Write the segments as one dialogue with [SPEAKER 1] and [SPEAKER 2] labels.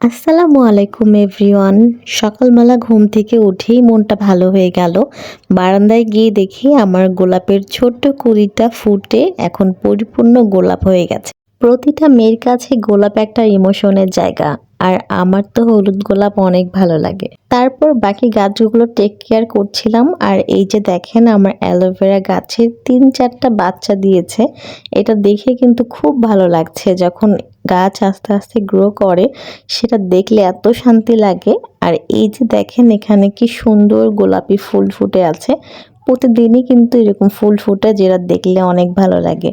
[SPEAKER 1] আসসালামু আলাইকুম, এভরিওয়ান। সকালবেলা ঘুম থেকে উঠেই মনটা ভালো হয়ে গেল। বারান্দায় গিয়ে দেখি আমার গোলাপের ছোট্ট কুড়িটা ফুটে এখন পরিপূর্ণ গোলাপ হয়ে গেছে। প্রতিটা মেয়ের কাছে গোলাপ একটা ইমোশনের জায়গা, আর আমার তো হলুদ গোলাপ অনেক ভালো লাগে। তারপর বাকি গাছগুলো টেক কেয়ার করছিলাম, আর এই যে দেখেন আমার অ্যালোভেরা গাছে তিন চারটা বাচ্চা দিয়েছে, এটা দেখে কিন্তু খুব ভালো লাগছে যখন গাছ আস্তে আস্তে গ্রো করে, সেটা দেখলে এত শান্তি লাগে। আর এই যে দেখেন এখানে কি সুন্দর গোলাপি ফুল ফুটে আছে। প্রতিদিনই কিন্তু এরকম ফুল ফুটে যেটা দেখলে অনেক ভালো লাগে।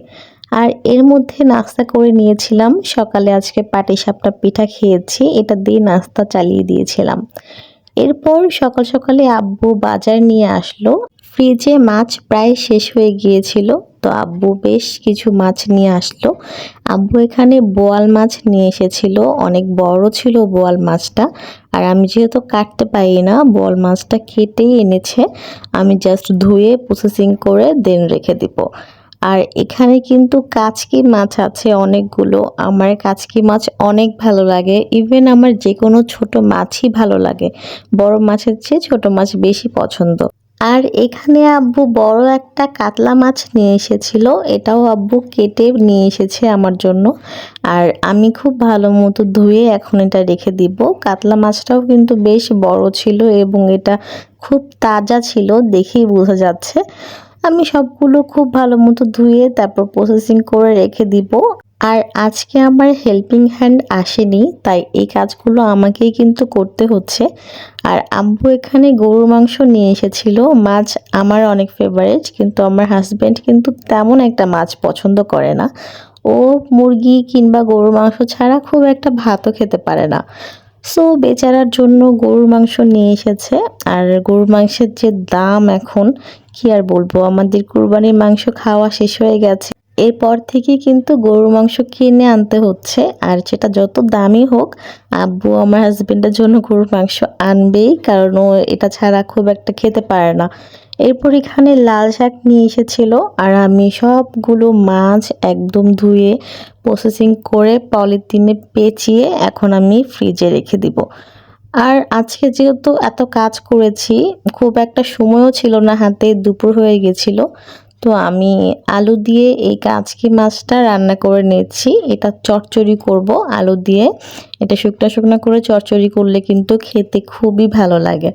[SPEAKER 1] আর এর মধ্যে নাস্তা করে নিয়েছিলাম। সকালে আজকে পাটিসাপটা পিঠা খেয়েছি। এটা দিয়ে নাস্তা চালিয়ে দিয়েছিলাম। এরপর সকাল সকালে আব্বু বাজার নিয়ে আসলো। ফ্রিজে মাছ প্রায় শেষ হয়ে গিয়েছিল। তো আব্বু বেশ কিছু মাছ নিয়ে আসলো। আব্বু এখানে বোয়াল মাছ নিয়ে এসেছিল। অনেক বড় ছিল বোয়াল মাছটা। আর আমি যেহেতু কাটতে পারি না, বোয়াল মাছটা কেটেই এনেছে। আমি জাস্ট ধুয়ে প্রসেসিং করে দেন রেখে দিব। আর এখানে কিন্তু কাচকি মাছ আছে অনেকগুলো। আমার কাচকি মাছ অনেক ভালো লাগে। ইভেন আমার যে কোনো ছোট মাছই ভালো লাগে। বড় মাছের চেয়ে ছোট মাছ বেশি পছন্দ। আর এখানে আব্বু বড় একটা কাতলা মাছ নিয়ে এসেছিল। এটাও আব্বু কেটে নিয়ে এসেছে আমার জন্য। আর আমি খুব ভালো মতো ধুয়ে এখন এটা রেখে দিব। কাতলা মাছটাও কিন্তু বেশ বড় ছিল এবং এটা খুব তাজা ছিল দেখেই বোঝা যাচ্ছে। আমি সবগুলো খুব ভালো মতো ধুয়ে তারপর প্রসেসিং করে রেখে দিব। আর আজকে আমার হেল্পিং হ্যান্ড আসেনি, তাই এই কাজগুলো আমাকেই কিন্তু করতে হচ্ছে। আর আব্বু এখানে গরুর মাংস নিয়ে এসেছিল, মাছ আমার অনেক ফেভারিট কিন্তু আমার হাজব্যান্ড কিন্তু তেমন একটা মাছ পছন্দ করে না। ও মুরগি কিংবা গরুর মাংস ছাড়া খুব একটা ভাতও খেতে পারে না। সো বেচারার জন্য গরুর মাংস নিয়ে এসেছে, আর গরুর মাংসের যে দাম এখন, কি আর বলব, আমাদের কুরবানির মাংস খাওয়া শেষ হয়ে গেছে। এরপর থেকে কিন্তু গরুর মাংস কিনে আনতে হচ্ছে। আর সেটা যত দামি হোক, আব্বু আমার হাজবেন্ডের জন্য গরুর মাংস আনবেই, কারণ ও এটা ছাড়া খুব একটা খেতে পারে না। এরপর এখানে লাল শাক নিয়ে এসেছিল, আর আমি সবগুলো মাছ একদম ধুয়ে প্রসেসিং করে পলিথিনে পেঁচিয়ে এখন আমি ফ্রিজে রেখে দিব। আর আজকে যেহেতু এত কাজ করেছি, খুব একটা সময়ও ছিল না, হাতে দুপুর হয়ে গেছিল তো আমি আলু দিয়ে এই কাচকি মাছটা রান্না করে নিয়েছি। এটা চচ্চড়ি করব আলু দিয়ে। এটা শুকনা শুকনা করে চচ্চড়ি করলে কিন্তু খেতে খুবই ভালো লাগে।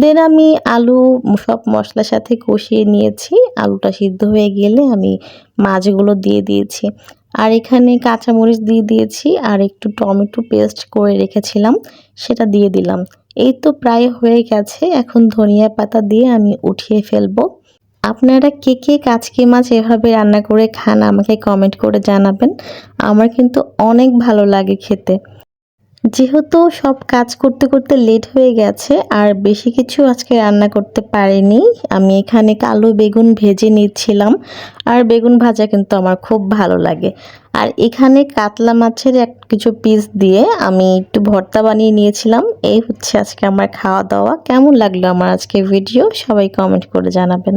[SPEAKER 1] দেন আমি আলু সব মশলার সাথে কষিয়ে নিয়েছি। আলুটা সিদ্ধ হয়ে গেলে আমি মাছগুলো দিয়ে দিয়েছি। আর এখানে কাঁচামরিচ দিয়ে দিয়েছি আর একটু টমেটো পেস্ট করে রেখেছিলাম, সেটা দিয়ে দিলাম। এই তো প্রায় হয়ে গেছে। এখন ধনিয়া পাতা দিয়ে আমি উঠিয়ে ফেলব। আপনারা কে কে কাচকি মাছ এভাবে রান্না করে খান আমাকে কমেন্ট করে জানাবেন। আমার কিন্তু অনেক ভালো লাগে খেতে। যেহেতু সব কাজ করতে করতে লেট হয়ে গেছে, আর বেশি কিছু আজকে রান্না করতে পারিনি, আমি এখানে কালো বেগুন ভেজে নিচ্ছিলাম, আর বেগুন ভাজা কিন্তু আমার খুব ভালো লাগে। আর এখানে কাতলা মাছের এক কিছু পিস দিয়ে আমি একটু ভর্তা বানিয়ে নিয়েছিলাম, এই হচ্ছে আজকে আমার খাওয়া দাওয়া। কেমন লাগল আমার আজকে ভিডিও সবাই কমেন্ট করে জানাবেন।